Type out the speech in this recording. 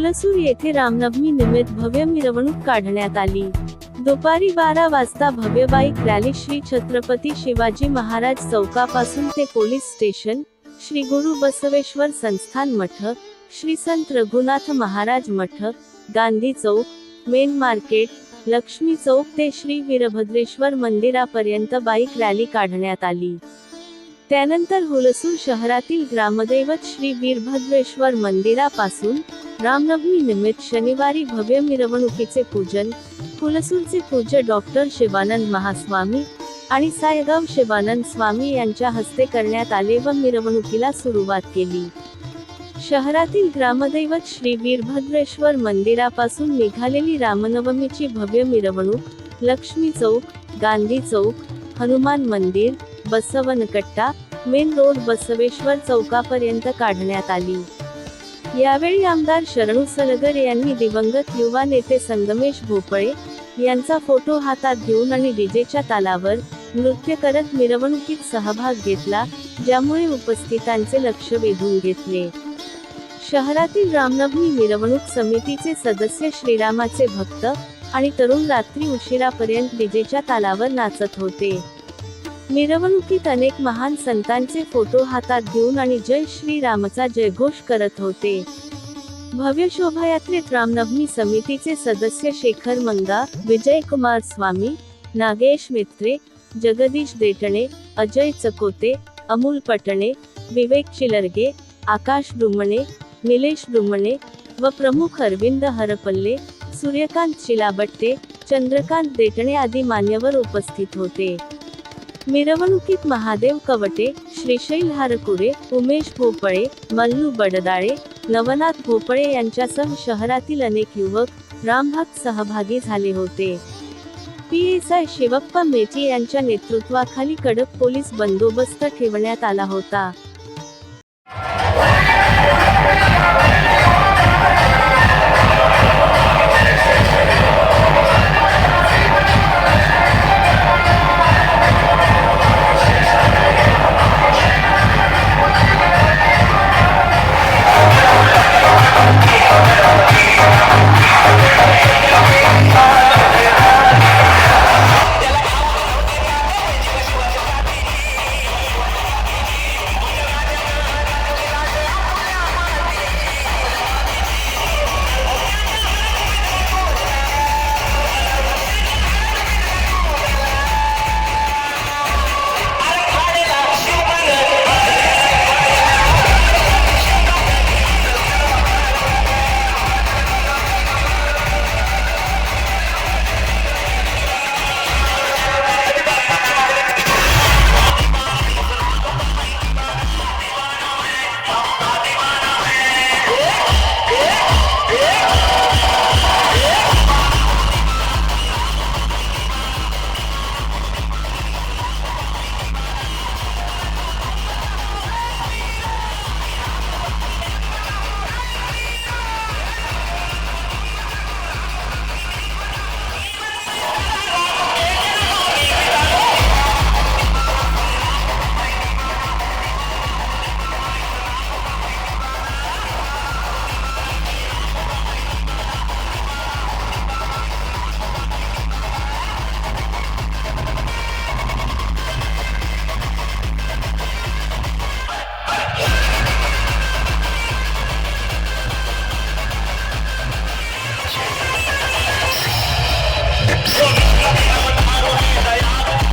हुलसूर येथे रामनवमी निमित्त भव्य मिरवणूक काढण्यात आली. दुपारी बारा वाजता भव्य बाईक रॅली श्री छत्रपती शिवाजी महाराज चौकापासून ते पोलीस स्टेशन श्री गुरु बसवेश्वर संस्थान मठ श्री संत रघुनाथ महाराज मठ गांधी चौक मेन मार्केट लक्ष्मी चौक ते श्री वीरभद्रेश्वर मंदिरापर्यंत बाईक रॅली काढण्यात आली. त्यानंतर हुलसूर शहरातील ग्रामदैवत श्री वीरभद्रेश्वर मंदिरापासून रामनवमी निमित्त शनिवारी भव्य मिरवणुकीचे पूजन हुलसूरचे पूज्य डॉक्टर शिवानंद महास्वामी आणि सायगाव शिवानंद स्वामी यांच्या हस्ते करण्यात आले व मिरवणुकीला सुरुवात केली. शहरातील ग्रामदैवत श्री वीरभद्रेश्वर मंदिरापासून निघालेली रामनवमीची भव्य मिरवणूक लक्ष्मी चौक गांधी चौक हनुमान मंदिर बसवनकट्टा मेन रोड बसवेश्वर चौकापर्यंत काढण्यात आली. यावेळी आमदार शरणू सलगर यांनी दिवंगत युवा नेते संगमेश भोपळे यांचा फोटो हातात घेऊन आणि डीजेच्या तालावर नृत्य करत मिरवणुकीत सहभाग घेतला ज्यामुळे उपस्थितांचे लक्ष वेधून घेतले. शहरातील रामनवमी मिरवणूक समितीचे सदस्य श्रीरामाचे भक्त आणि तरुण रात्री उशिरापर्यंत डीजेच्या तालावर नाचत होते. मिरवणुकीत अनेक महान संतांचे फोटो हातात घेऊन आणि जय श्रीरामचा जयघोष करत होते. भव्य शोभायात्रेत रामनवमी समितीचे सदस्य शेखर मंगा विजय कुमार स्वामी नागेश मित्रे जगदीश देटणे अजय चकोते अमोल पटणे विवेक चिलरगे आकाश डुमणे निलेश डुमणे व प्रमुख अरविंद हरपल्ले सूर्यकांत शिलाबट्टे चंद्रकांत देटणे आदी मान्यवर उपस्थित होते. मिरवणुकीत महादेव कवटे श्रीशैल हारकुरे उमेश भोपळे मल्लू बडदाळे नवनाथ भोपळे यांच्यासह शहरातील अनेक युवक रामभक्त सहभागी झाले होते पीएसआय शिवप्पा मेटी यांच्या नेतृत्वाखाली कडक पोलीस बंदोबस्त ठेवण्यात आला होता